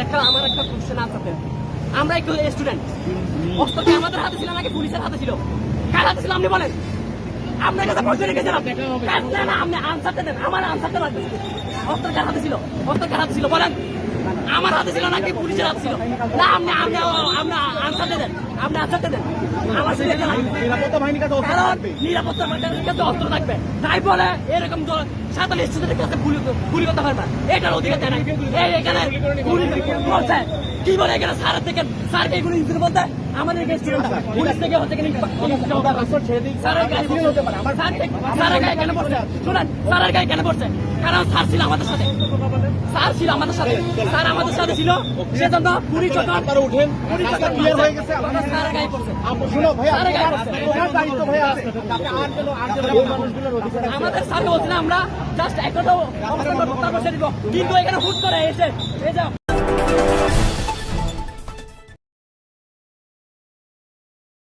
একটা আমার একটা কোশ্চেন আনসার আমরা একটু স্টুডেন্ট অস্ত্র কি আমাদের হাতে ছিল নাকি পুলিশের হাতে ছিল? কার হাতে ছিল আপনি বলেন। আপনার কাছে প্রশ্ন আপনি। না না আপনি আনসারটা দেন আমার আনসারটা লাগবে। অস্ত্র কার হাতে ছিল? অস্ত্র কার হাতে ছিল বলেন। আমার হাতে ছিল নাকি পুলিশের হাতে ছিল? না আপনি আপনি আপনি আনসারটা দেন। আপনি আনসারটা দেন। আমার নিরাপত্তা কাছে অস্ত্র কারণ থাকবে। নিরাপত্তা বাহিনীর কাছে অস্ত্র থাকবে। তাই বলে এরকম তো সাঁতাল স্টুডেন্টের কাছে গুলি গুলি করতে পারবে। না এটার অধিকার দেয় না এই এখানে করছে কি বলে এখানে থেকে স্যারকে আমাদের পুলিশ থেকে হচ্ছে শুনেন স্যারের গায়ে কেন পড়ছে? কারণ স্যার ছিল আমাদের সাথে। স্যার ছিল আমাদের সাথে। স্যার আমাদের সাথে ছিল। সেজন্য পুলিশ যখন আপনারা উঠেন। আমাদের সাথে আমরা জাস্ট একটা কিন্তু এখানে হুট করে এসে